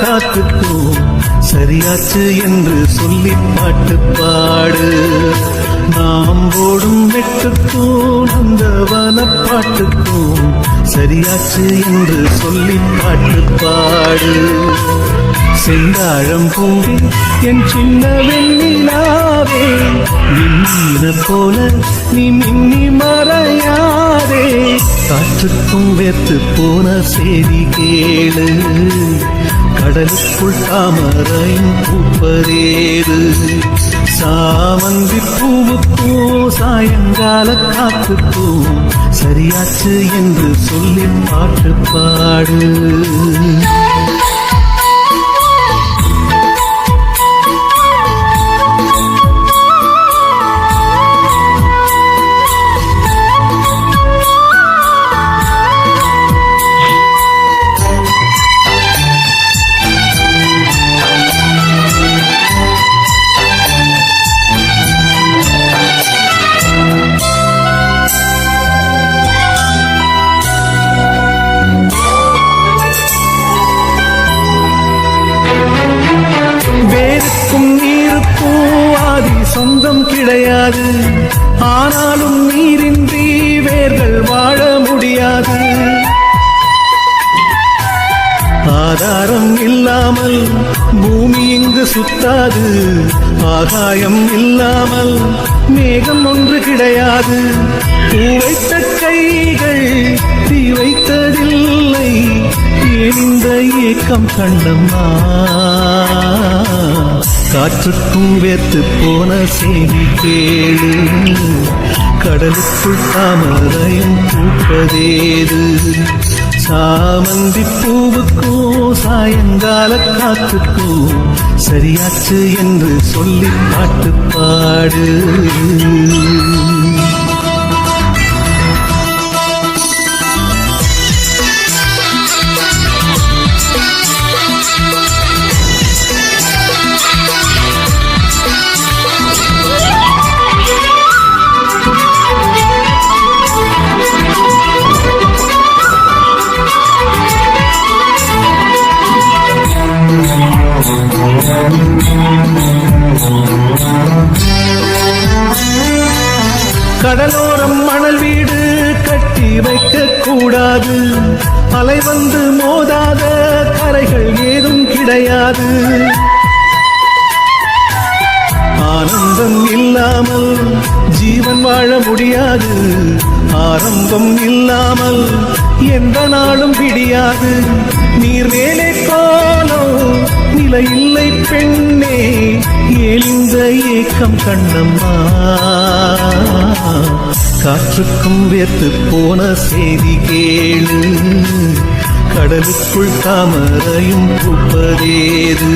காத்துக்கும். சரியாச்சு என்று சொல்லி பாட்டு பாடு நாம் ஓடும் வெட்டுக்கும் அந்த வனப்பாட்டுக்கும் சரியாச்சு என்று சொல்லி பாட்டு பாடு செந்தாழம் பூவே என் சின்ன வெண்ணிலாவே மின்ன போல நீ மின்னி மறையாதே. காற்றுக்கும் வேத்து போன செய்தி கேளு கடலுக்குள் தாமரையும் பூப்பதேது. சாமந்தி பூவுக்கும் சாயங்கால காத்துக்கும் சரியாச்சு என்று சொல்லி பாட்டு பாடு. இங்கு சுத்தாது. ஆகாயம் இல்லாமல் மேகம் ஒன்று கிடையாது. பூ வைத்த கைகள் தீ வைத்ததில்லை. ஏன் இந்த ஏக்கம் கண்ணம்மா காற்றுக்கும் வேத்து போன செய்தி கேளு. கடலுக்குள் தாமரையும் பூப்பதேது. சாமந்தி பூவுக்கும் சாயங்கால காத்துக்கும் சரியாச்சு என்று சொல்லி பாட்டு பாடு. கிடையாது ஆனந்தம் இல்லாமல் ஜீவன் வாழ முடியாது. ஆரம்பம் இல்லாமல் எந்த நாளும் விடியாது. நீர் மேலே கோலம் நிலை இல்லை பெண்ணே எழுந்த ஏக்கம் கண்ணம்மா. காற்றுக்கும் வேத்து போன செய்தி கேளு. கடலுக்குள் தாமரையும் பூப்பதேது?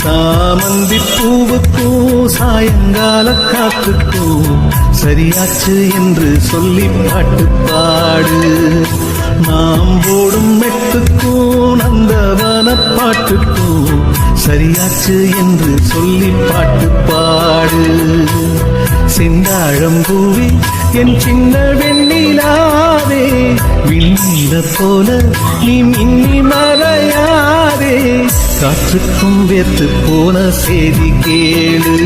சாமந்தி பூவுக்கும் சாயங்கால காத்துக்கும் சரியாச்சு என்று சொல்லி பாட்டு பாடு நாம் ஓடும் மெட்டுக்கும் நந்தவன பாட்டுக்கும் சரியாச்சு என்று சொல்லி பாட்டு பாடு செந்தாழம் பூவி என் சின்ன வெண்ணிலாவே விண்ணீல போல நீ மின்னி மறையாதே. காற்றுக்கும் வெத்து போன செய்தி கேளு.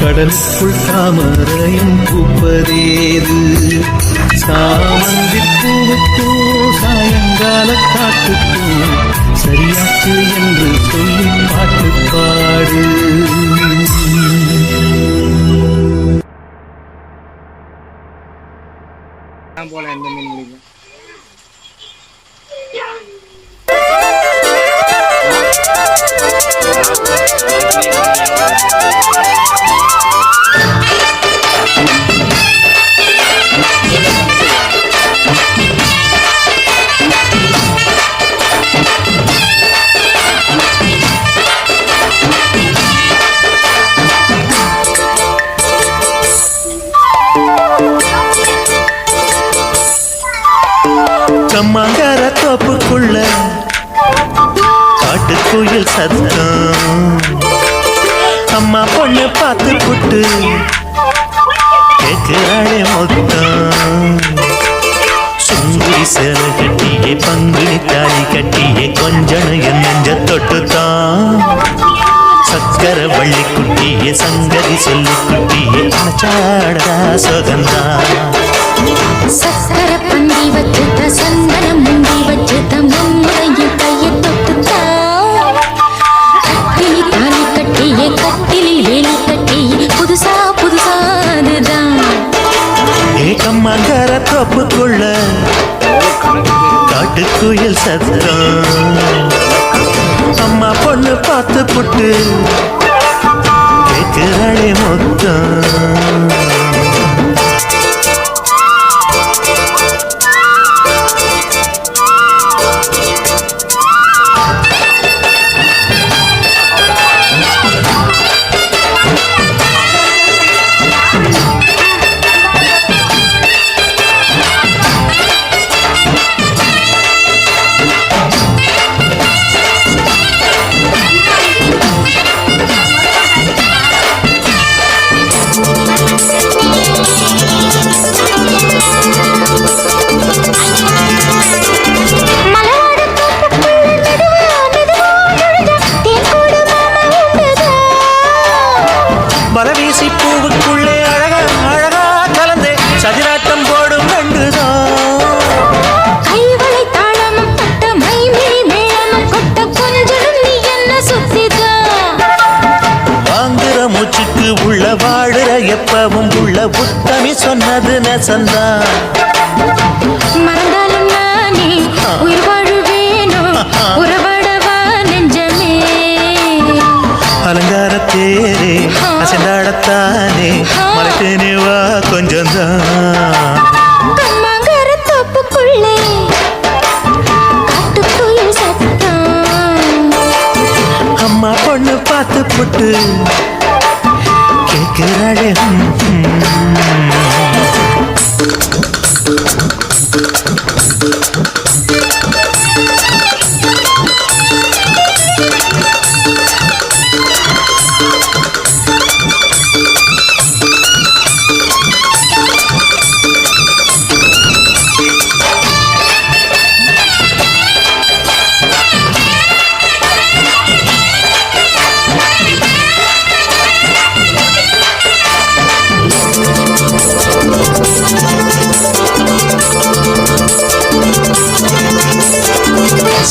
கடலுக்குள் தாமரையும் பூப்பதேது. சாமந்தி பூவுக்கும் சாயங்கால காட்டுக்கும் சரியாச்சு என்று சொல்லி பாட்டு பாடு. நான் போல எந்த மீன் பிடிக்கும் you. சத்தம். அம்மா பொண்ணு பார்த்து புட்டு. கேட்கிறாளே மொத்தம். சுங்குடி சேல கட்டியே பங்குனி தாலி கட்டியே கொஞ்சம் என் நெஞ்ச தொட்டுத்தான். சக்கர வள்ளி குட்டியே சங்கரி சொல்லி குட்டியே அச்சாடா சுகந்தான். சக்கர பந்தி வச்சுட்ட சந்தனம் முந்தி வச்சு ஏகம்மங்கர தோப்புக்குள்ள காட்டுக்குயில் சத்தம். அம்மா பொண்ணு பார்த்து புட்டு கேட்கிறாளே மொத்தம்.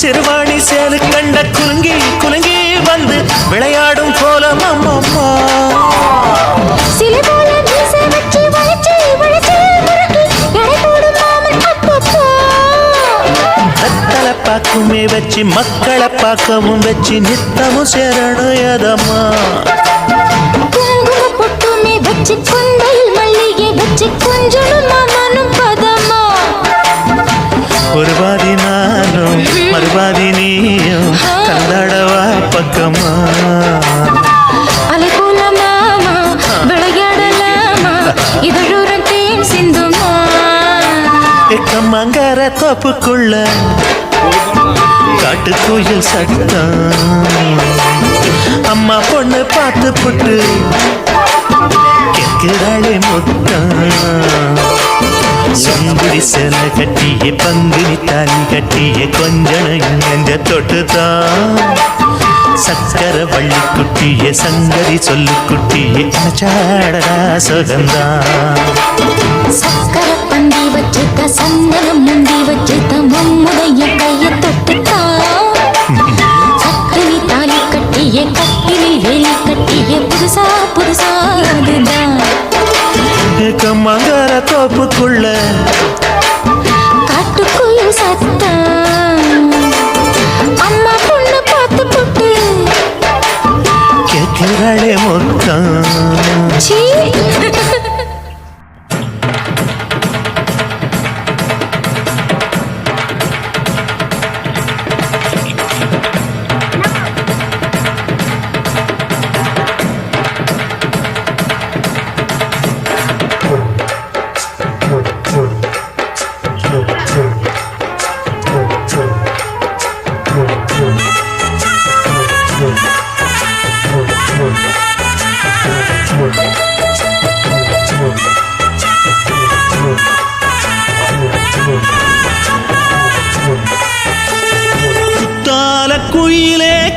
சிறுவாணி சேலு கண்ட குலுங்கி குலுங்கி வந்து விளையாடும் கோலம் அம்மம்மா. போல மீசை வச்சு மக்களை பார்க்கவும் வச்சு நித்தமும் சேரணும் எதம்மா வச்சு கொண்டையில் மல்லிகை வச்சு கொள்ள காட்டு கோயில் சட்டம் அம்மா பொண்ணு பார்த்து புட்டு கேட்கிறாளே முத்தம். சுங்குடி சேல கட்டிய பங்குனி தாலி கட்டிய கொஞ்சம் நெஞ்ச தொட்டுதான் சக்கர வள்ளி குட்டிய சங்கதி சொல்லு குட்டிய அச்சாடடா சுகந்தான் சக்கர பந்தி வச்சுட்ட சந்தனம் முந்தி வச்சுட்ட மம்முடைய கையை தொட்டுட்டா. சக்கரி தாலி கட்டிய கட்டிலி வேலி கட்டிய புதுசா புதுசா அதுதான். மங்கர தோப்புக்குள்ள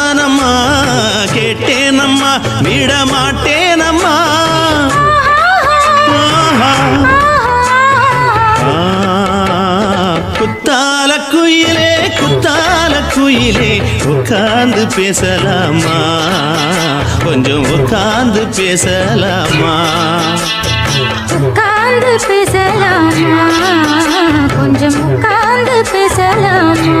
நான் தானம்மா? கேட்டேனம்மா. விட மாட்டேனம்மா குத்தால குயிலே குத்தால குயிலே. உட்கார்ந்து பேசலாமா? கொஞ்சம் உட்கார்ந்து பேசலாமா? உட்கார்ந்து பேசலாமா? கொஞ்சம் உட்கார்ந்து பேசலாமா?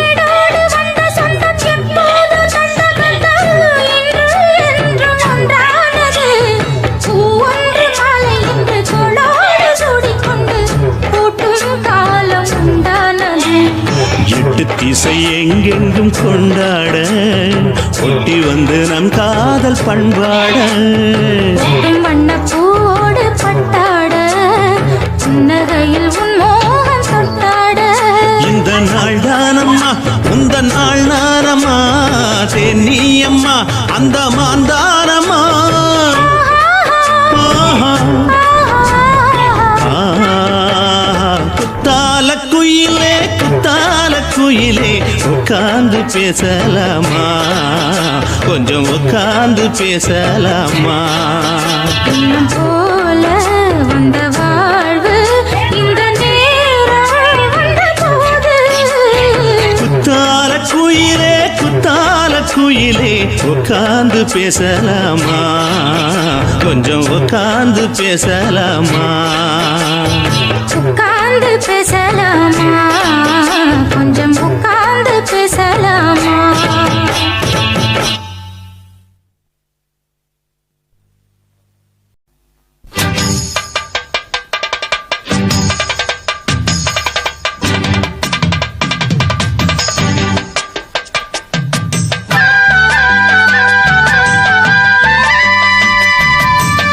எங்கெங்கும் கொண்டாட. ஒட்டி வந்து நம் காதல் பண்பாட. ஒட்டும் வண்ணப் பூவோடு பட்டாட. புன்னகையில் உன் மோகம் தொட்டாட. இந்த நாள் தானம்மா உந்த நாள் நானம்மா. தென்னியம்மா அந்த மாந்தானம்மா குத்தால குயிலே குத்தால குயிலே. உட்கார்ந்து பேசலாமா? கொஞ்சம் உட்கார்ந்து பேசலாமா? போல வந்த வாழ்வு இந்த குத்தால குயிலே குத்தால குயிலே உட்கார்ந்து பேசலாமா? கொஞ்சம் உட்கார்ந்து பேசலாமா? உட்கார்ந்து பேசலாமா? கொஞ்சம் உட்கார்ந்து பேசலாமா